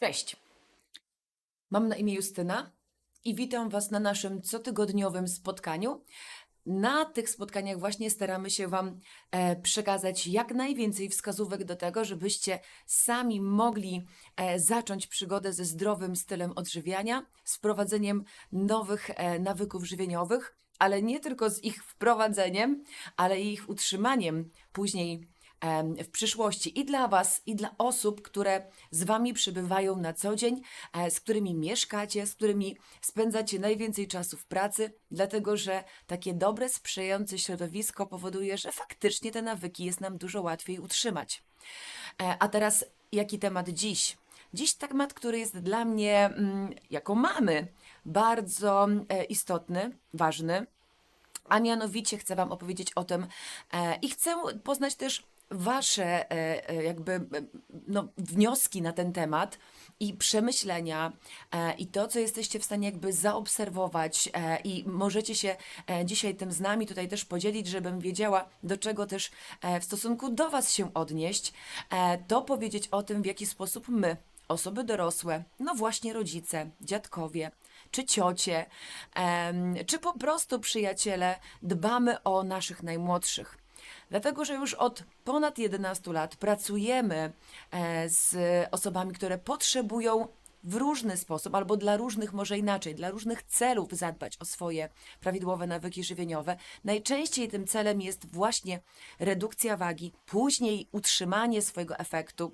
Cześć. Mam na imię Justyna i witam Was na naszym cotygodniowym spotkaniu. Na tych spotkaniach właśnie staramy się Wam e, przekazać jak najwięcej wskazówek do tego, żebyście sami mogli e, zacząć przygodę ze zdrowym stylem odżywiania, z wprowadzeniem nowych e, nawyków żywieniowych, ale nie tylko z ich wprowadzeniem, ale i ich utrzymaniem później w przyszłości i dla Was, i dla osób, które z Wami przybywają na co dzień, e, z którymi mieszkacie, z którymi spędzacie najwięcej czasu w pracy, dlatego że takie dobre, sprzyjające środowisko powoduje, że faktycznie te nawyki jest nam dużo łatwiej utrzymać. E, A teraz jaki temat dziś? Dziś temat, który jest dla mnie mm, jako mamy bardzo e, istotny, ważny, a mianowicie chcę Wam opowiedzieć o tym e, i chcę poznać też Wasze e, e, jakby no, wnioski na ten temat i przemyślenia e, i to, co jesteście w stanie jakby zaobserwować i możecie się dzisiaj tym z nami tutaj też podzielić, żebym wiedziała, do czego też w stosunku do Was się odnieść, to powiedzieć o tym, w jaki sposób my, osoby dorosłe, no właśnie rodzice, dziadkowie, czy ciocie, czy po prostu przyjaciele, dbamy o naszych najmłodszych. Dlatego, że już od ponad 11 lat pracujemy e, z osobami, które potrzebują w różny sposób, albo dla różnych, może inaczej, dla różnych celów zadbać o swoje prawidłowe nawyki żywieniowe. Najczęściej tym celem jest właśnie redukcja wagi, później utrzymanie swojego efektu.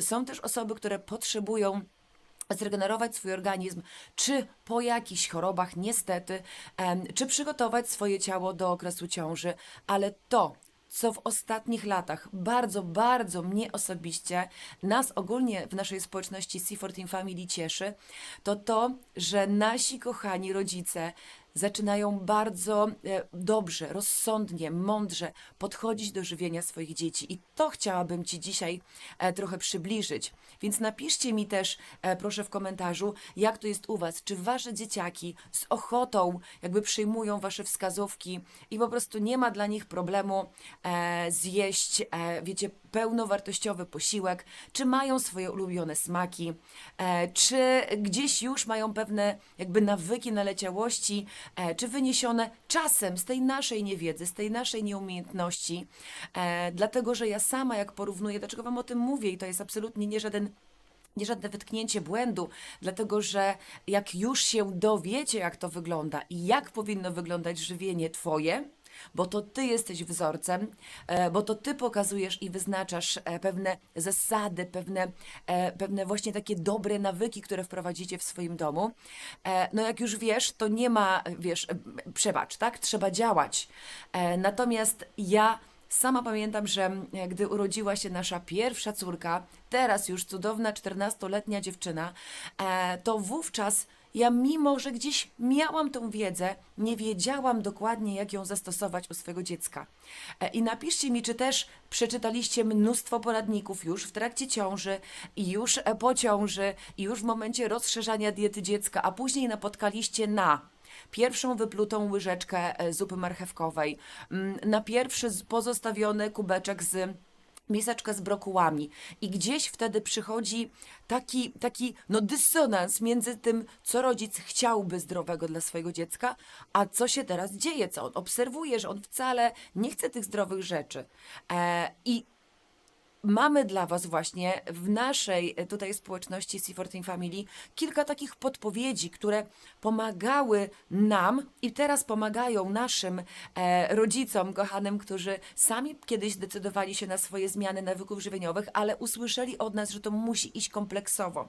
Są też osoby, które potrzebują zregenerować swój organizm, czy po jakichś chorobach, niestety, czy przygotować swoje ciało do okresu ciąży, ale to, co w ostatnich latach bardzo, bardzo mnie osobiście, nas ogólnie w naszej społeczności C14 Family cieszy, to to, że nasi kochani rodzice zaczynają bardzo e, dobrze, rozsądnie, mądrze podchodzić do żywienia swoich dzieci. I to chciałabym Ci dzisiaj e, trochę przybliżyć. Więc napiszcie mi też, e, proszę w komentarzu, jak to jest u Was. Czy Wasze dzieciaki z ochotą jakby przyjmują Wasze wskazówki i po prostu nie ma dla nich problemu zjeść, wiecie, pełnowartościowy posiłek, czy mają swoje ulubione smaki, e, czy gdzieś już mają pewne jakby nawyki naleciałości, e, czy wyniesione czasem z tej naszej niewiedzy, z tej naszej nieumiejętności. E, dlatego, że ja sama jak porównuję, dlaczego Wam o tym mówię i to jest absolutnie nie żaden nie żadne wytknięcie błędu, dlatego że jak już się dowiecie, jak to wygląda i jak powinno wyglądać żywienie Twoje, bo to Ty jesteś wzorcem, e, bo to Ty pokazujesz i wyznaczasz e, pewne zasady, pewne, e, pewne właśnie takie dobre nawyki, które wprowadzicie w swoim domu. No jak już wiesz, to nie ma, wiesz, przebacz, tak? Trzeba działać. Natomiast ja Sama pamiętam, że gdy urodziła się nasza pierwsza córka, teraz już cudowna 14-letnia dziewczyna, to wówczas ja, mimo że gdzieś miałam tą wiedzę, nie wiedziałam dokładnie, jak ją zastosować u swojego dziecka. E, I napiszcie mi, czy też przeczytaliście mnóstwo poradników już w trakcie ciąży, i już e, po ciąży, i już w momencie rozszerzania diety dziecka, a później napotkaliście na pierwszą wyplutą łyżeczkę e, zupy marchewkowej, mm, na pierwszy pozostawiony kubeczek z miseczkę z brokułami i gdzieś wtedy przychodzi taki, taki no dysonans między tym, co rodzic chciałby zdrowego dla swojego dziecka, a co się teraz dzieje, co on obserwuje, że on wcale nie chce tych zdrowych rzeczy. E, I mamy dla Was właśnie w naszej e, tutaj społeczności C14 Family kilka takich podpowiedzi, które pomagały nam i teraz pomagają naszym e, rodzicom kochanym, którzy sami kiedyś decydowali się na swoje zmiany nawyków żywieniowych, ale usłyszeli od nas, że to musi iść kompleksowo.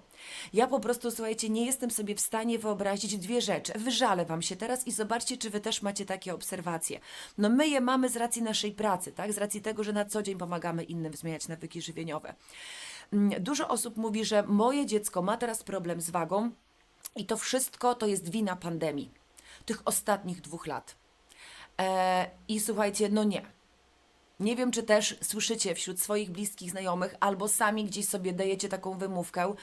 Ja po prostu, słuchajcie, nie jestem sobie w stanie wyobrazić dwie rzeczy. Wyżalę Wam się teraz i zobaczcie, czy Wy też macie takie obserwacje. No my je mamy z racji naszej pracy, tak? Z racji tego, że na co dzień pomagamy innym zmieniać nawyki żywieniowe. Mm, Dużo osób mówi, że moje dziecko ma teraz problem z wagą i to wszystko to jest wina pandemii, tych ostatnich dwóch lat. E, I słuchajcie, no nie. Nie wiem, czy też słyszycie wśród swoich bliskich znajomych, albo sami gdzieś sobie dajecie taką wymówkę,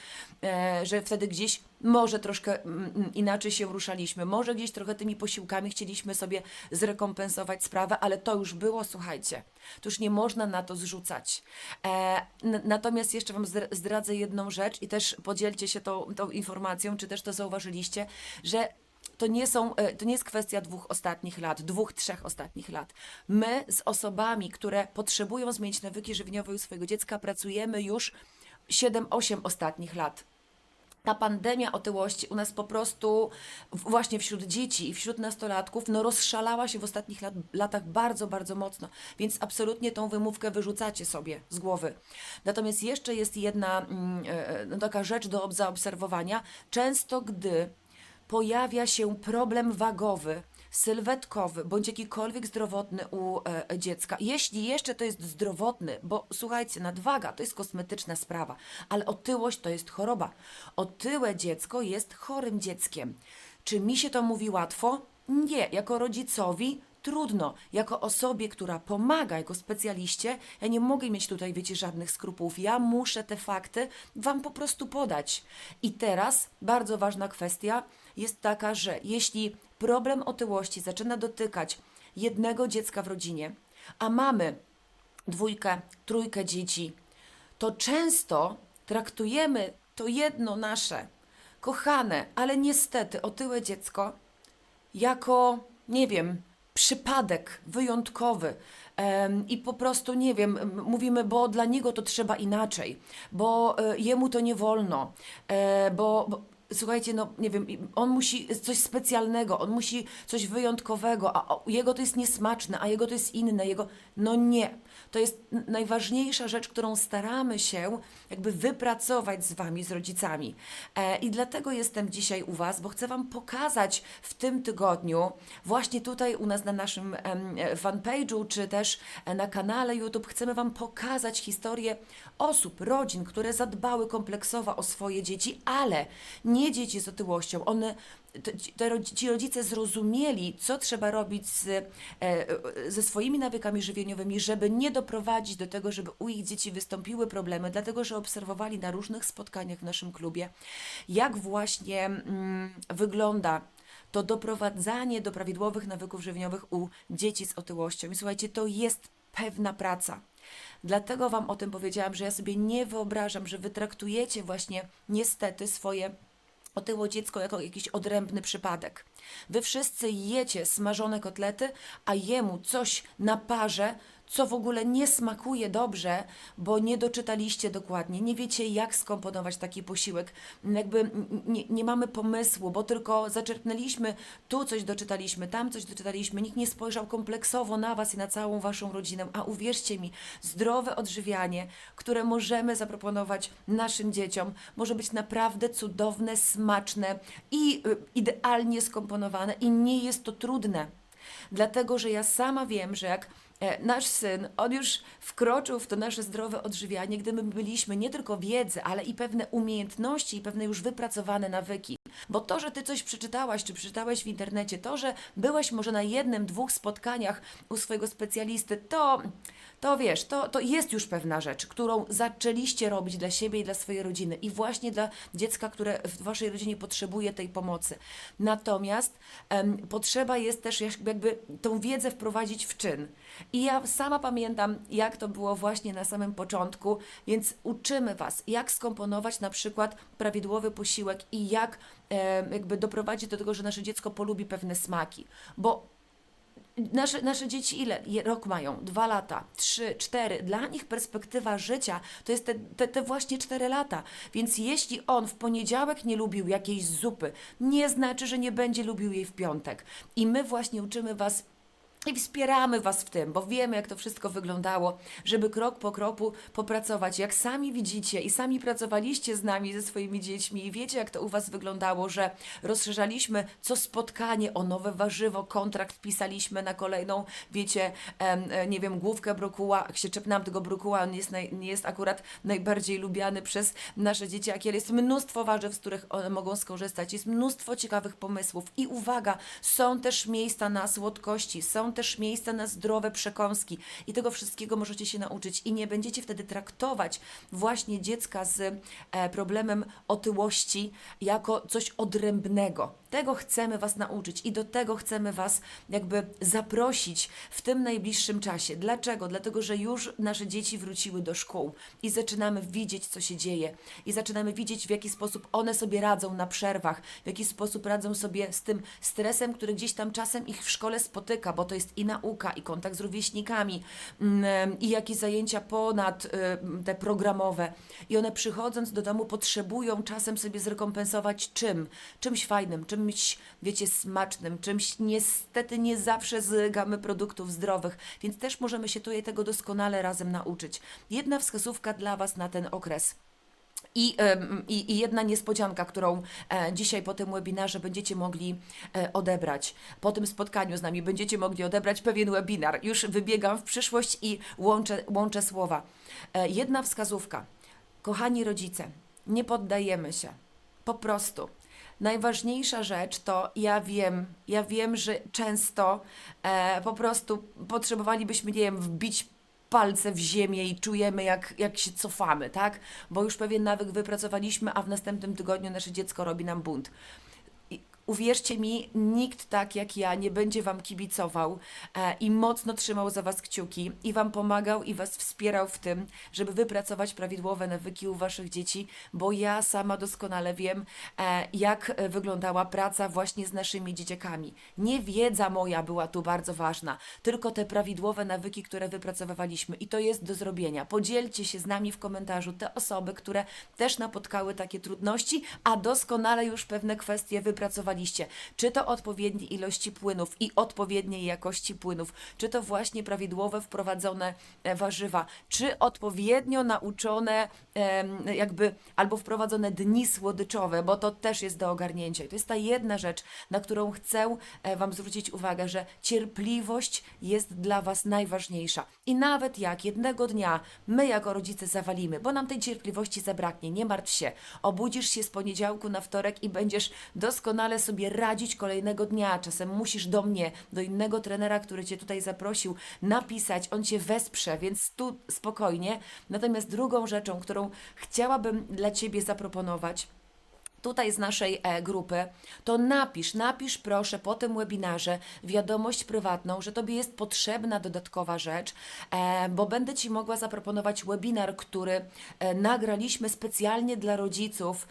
e, że wtedy gdzieś może troszkę mm, mm, inaczej się ruszaliśmy, może gdzieś trochę tymi posiłkami chcieliśmy sobie zrekompensować sprawę, ale to już było, słuchajcie, to już nie można na to zrzucać. E, natomiast jeszcze Wam zdra- zdradzę jedną rzecz i też podzielcie się tą, tą informacją, czy też to zauważyliście, że to nie, są, e, to nie jest kwestia dwóch ostatnich lat, dwóch, trzech ostatnich lat. My z osobami, które potrzebują zmienić nawyki żywieniowe u swojego dziecka, pracujemy już 7-8 ostatnich lat. Ta pandemia otyłości u nas po prostu właśnie wśród dzieci i wśród nastolatków no rozszalała się w ostatnich lat, latach bardzo, bardzo mocno, więc absolutnie tą wymówkę wyrzucacie sobie z głowy. Natomiast jeszcze jest jedna mm, e, no, taka rzecz do zaobserwowania. Często gdy pojawia się problem wagowy, sylwetkowy bądź jakikolwiek zdrowotny u e, dziecka. Jeśli jeszcze to jest zdrowotny, bo słuchajcie, nadwaga to jest kosmetyczna sprawa, ale otyłość to jest choroba. Otyłe dziecko jest chorym dzieckiem. Czy mi się to mówi łatwo? Nie. Jako rodzicowi trudno. Jako osobie, która pomaga, jako specjaliście, ja nie mogę mieć tutaj, wiecie, żadnych skrupułów. Ja muszę te fakty Wam po prostu podać. I teraz bardzo ważna kwestia jest taka, że jeśli problem otyłości zaczyna dotykać jednego dziecka w rodzinie, a mamy dwójkę, trójkę dzieci, to często traktujemy to jedno nasze kochane, ale niestety otyłe dziecko jako, nie wiem, przypadek wyjątkowy. I po prostu, nie wiem, mówimy, bo dla niego to trzeba inaczej, bo e, jemu to nie wolno, e, bo, bo słuchajcie, no nie wiem, on musi coś specjalnego, on musi coś wyjątkowego, a jego to jest niesmaczne, a jego to jest inne, jego, no nie. To jest najważniejsza rzecz, którą staramy się jakby wypracować z Wami, z rodzicami. E, I dlatego jestem dzisiaj u Was, bo chcę Wam pokazać w tym tygodniu, właśnie tutaj u nas na naszym em, fanpage'u, czy też e, na kanale YouTube, chcemy Wam pokazać historię osób, rodzin, które zadbały kompleksowo o swoje dzieci, ale nie dzieci z otyłością. One te, ci rodzice zrozumieli, co trzeba robić z, e, e, ze swoimi nawykami żywieniowymi, żeby nie doprowadzić do tego, żeby u ich dzieci wystąpiły problemy, dlatego że obserwowali na różnych spotkaniach w naszym klubie, jak właśnie mm, wygląda to doprowadzanie do prawidłowych nawyków żywieniowych u dzieci z otyłością. I słuchajcie, to jest pewna praca. Dlatego Wam o tym powiedziałam, że ja sobie nie wyobrażam, że Wy traktujecie właśnie niestety swoje otyło dziecko jako jakiś odrębny przypadek. Wy wszyscy jecie smażone kotlety, a jemu coś na parze, co w ogóle nie smakuje dobrze, bo nie doczytaliście dokładnie, nie wiecie jak skomponować taki posiłek. Jakby nie, nie mamy pomysłu, bo tylko zaczerpnęliśmy, tu coś doczytaliśmy, tam coś doczytaliśmy, nikt nie spojrzał kompleksowo na Was i na całą Waszą rodzinę, a uwierzcie mi, zdrowe odżywianie, które możemy zaproponować naszym dzieciom, może być naprawdę cudowne, smaczne i y, idealnie skomponowane i nie jest to trudne. Dlatego, że ja sama wiem, że jak nasz syn, on już wkroczył w to nasze zdrowe odżywianie, gdy my byliśmy nie tylko wiedzy, ale i pewne umiejętności i pewne już wypracowane nawyki. Bo to, że ty coś przeczytałaś, czy przeczytałeś w internecie, to, że byłeś może na jednym, dwóch spotkaniach u swojego specjalisty, to, to wiesz, to, to jest już pewna rzecz, którą zaczęliście robić dla siebie i dla swojej rodziny i właśnie dla dziecka, które w waszej rodzinie potrzebuje tej pomocy. Natomiast em, potrzeba jest też jak- jakby tą wiedzę wprowadzić w czyn. I ja sama pamiętam, jak to było właśnie na samym początku, więc uczymy Was, jak skomponować na przykład prawidłowy posiłek i jak em, jakby doprowadzić do tego, że nasze dziecko polubi pewne smaki. Bo Nasze, nasze dzieci ile? Rok mają, dwa lata, trzy, cztery. Dla nich perspektywa życia to jest te, te, te właśnie cztery lata. Więc jeśli on w poniedziałek nie lubił jakiejś zupy, nie znaczy, że nie będzie lubił jej w piątek. I my właśnie uczymy Was i wspieramy Was w tym, bo wiemy, jak to wszystko wyglądało, żeby krok po kroku popracować. Jak sami widzicie i sami pracowaliście z nami, ze swoimi dziećmi i wiecie, jak to u Was wyglądało, że rozszerzaliśmy co spotkanie o nowe warzywo, kontrakt pisaliśmy na kolejną, wiecie, e, nie wiem, główkę brokuła, jak się czepnam tego brokuła, on jest naj, nie jest akurat najbardziej lubiany przez nasze dzieciaki, ale jest mnóstwo warzyw, z których one mogą skorzystać, jest mnóstwo ciekawych pomysłów i uwaga, są też miejsca na słodkości, są też miejsca na zdrowe przekąski i tego wszystkiego możecie się nauczyć i nie będziecie wtedy traktować właśnie dziecka z e, problemem otyłości jako coś odrębnego. Tego chcemy Was nauczyć i do tego chcemy Was jakby zaprosić w tym najbliższym czasie. Dlaczego? Dlatego, że już nasze dzieci wróciły do szkół i zaczynamy widzieć, co się dzieje i zaczynamy widzieć, w jaki sposób one sobie radzą na przerwach, w jaki sposób radzą sobie z tym stresem, który gdzieś tam czasem ich w szkole spotyka, bo to jest i nauka, i kontakt z rówieśnikami, mm, i jakieś zajęcia ponad y, te programowe. I one przychodząc do domu potrzebują czasem sobie zrekompensować czym? Czymś fajnym, czymś, wiecie, smacznym, czymś niestety nie zawsze z gamy produktów zdrowych, więc też możemy się tutaj tego doskonale razem nauczyć. Jedna wskazówka dla Was na ten okres. I, i, I jedna niespodzianka, którą e, dzisiaj po tym webinarze będziecie mogli e, odebrać. Po tym spotkaniu z nami będziecie mogli odebrać pewien webinar. Już wybiegam w przyszłość i łączę, łączę słowa. E, jedna wskazówka. Kochani rodzice, nie poddajemy się. Po prostu. Najważniejsza rzecz to ja wiem, ja wiem, że często po prostu potrzebowalibyśmy, nie wiem, wbić palce w ziemię i czujemy, jak, jak się cofamy, tak? Bo już pewien nawyk wypracowaliśmy, a w następnym tygodniu nasze dziecko robi nam bunt. Uwierzcie mi, nikt tak jak ja nie będzie Wam kibicował e, i mocno trzymał za Was kciuki i Wam pomagał i Was wspierał w tym, żeby wypracować prawidłowe nawyki u Waszych dzieci, bo ja sama doskonale wiem, e, jak wyglądała praca właśnie z naszymi dzieciakami. Nie wiedza moja była tu bardzo ważna, tylko te prawidłowe nawyki, które wypracowywaliśmy i to jest do zrobienia. Podzielcie się z nami w komentarzu te osoby, które też napotkały takie trudności, a doskonale już pewne kwestie Czy to odpowiednie ilości płynów i odpowiedniej jakości płynów, czy to właśnie prawidłowe wprowadzone e, warzywa, czy odpowiednio nauczone jakby albo wprowadzone dni słodyczowe, bo to też jest do ogarnięcia. I to jest ta jedna rzecz, na którą chcę e, Wam zwrócić uwagę, że cierpliwość jest dla Was najważniejsza. I nawet jak jednego dnia my jako rodzice zawalimy, bo nam tej cierpliwości zabraknie, nie martw się. Obudzisz się z poniedziałku na wtorek i będziesz doskonale sobie radzić kolejnego dnia. Czasem musisz do mnie, do innego trenera, który Cię tutaj zaprosił, napisać, on Cię wesprze, więc tu spokojnie. Natomiast drugą rzeczą, którą chciałabym dla Ciebie zaproponować, tutaj z naszej e, grupy, to napisz, napisz proszę po tym webinarze wiadomość prywatną, że Tobie jest potrzebna dodatkowa rzecz, e, bo będę Ci mogła zaproponować webinar, który e, nagraliśmy specjalnie dla rodziców,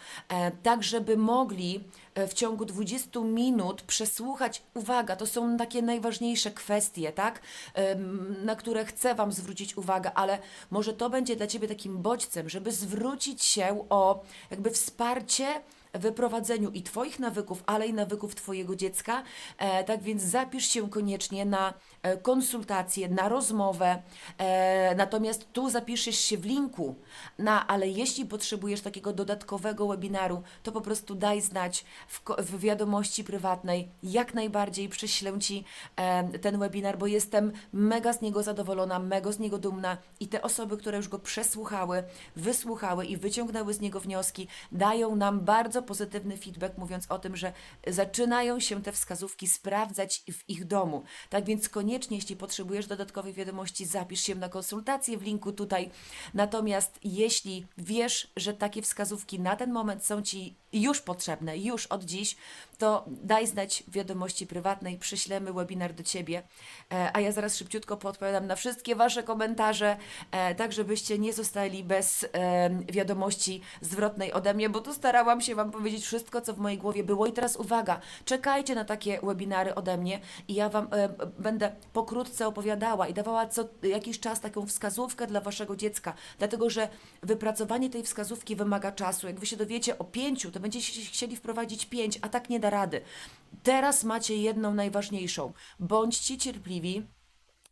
tak żeby mogli w ciągu 20 minut przesłuchać, uwaga, to są takie najważniejsze kwestie, tak, na które chcę Wam zwrócić uwagę, ale może to będzie dla Ciebie takim bodźcem, żeby zwrócić się o jakby wsparcie wyprowadzeniu i Twoich nawyków, ale i nawyków Twojego dziecka. E, tak więc zapisz się koniecznie na e, konsultację, na rozmowę. E, natomiast tu zapiszesz się w linku, na, ale jeśli potrzebujesz takiego dodatkowego webinaru, to po prostu daj znać w, w wiadomości prywatnej. Jak najbardziej prześlę Ci ten webinar, bo jestem mega z niego zadowolona, mega z niego dumna i te osoby, które już go przesłuchały, wysłuchały i wyciągnęły z niego wnioski, dają nam bardzo pozytywny feedback, mówiąc o tym, że zaczynają się te wskazówki sprawdzać w ich domu. Tak więc koniecznie, jeśli potrzebujesz dodatkowej wiadomości, zapisz się na konsultację w linku tutaj. Natomiast jeśli wiesz, że takie wskazówki na ten moment są Ci już potrzebne, już od dziś, to daj znać wiadomości prywatnej, przyślemy webinar do Ciebie, e, a ja zaraz szybciutko podpowiadam na wszystkie Wasze komentarze, e, tak żebyście nie zostali bez e, wiadomości zwrotnej ode mnie, bo tu starałam się Wam powiedzieć wszystko, co w mojej głowie było. I teraz uwaga, czekajcie na takie webinary ode mnie i ja Wam będę pokrótce opowiadała i dawała co jakiś czas taką wskazówkę dla Waszego dziecka, dlatego że wypracowanie tej wskazówki wymaga czasu. Jak Wy się dowiecie o pięciu, to będziecie chcieli wprowadzić pięć, a tak nie da rady. Teraz macie jedną najważniejszą. Bądźcie cierpliwi.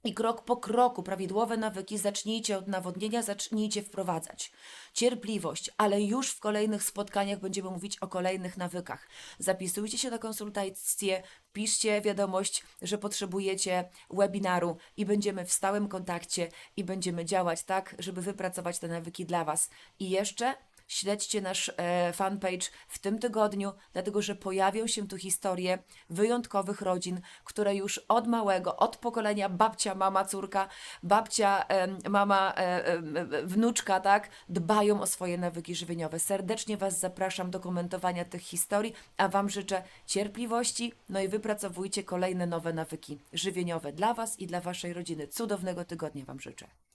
I krok po kroku prawidłowe nawyki zacznijcie od nawodnienia, zacznijcie wprowadzać. Cierpliwość, ale już w kolejnych spotkaniach będziemy mówić o kolejnych nawykach. Zapisujcie się na konsultację, piszcie wiadomość, że potrzebujecie webinaru i będziemy w stałym kontakcie i będziemy działać tak, żeby wypracować te nawyki dla Was. I jeszcze śledźcie nasz e, fanpage w tym tygodniu, dlatego że pojawią się tu historie wyjątkowych rodzin, które już od małego, od pokolenia babcia, mama, córka, babcia, mama, e, e, wnuczka, tak, dbają o swoje nawyki żywieniowe. Serdecznie Was zapraszam do komentowania tych historii, a Wam życzę cierpliwości, no i wypracowujcie kolejne nowe nawyki żywieniowe dla Was i dla Waszej rodziny. Cudownego tygodnia Wam życzę.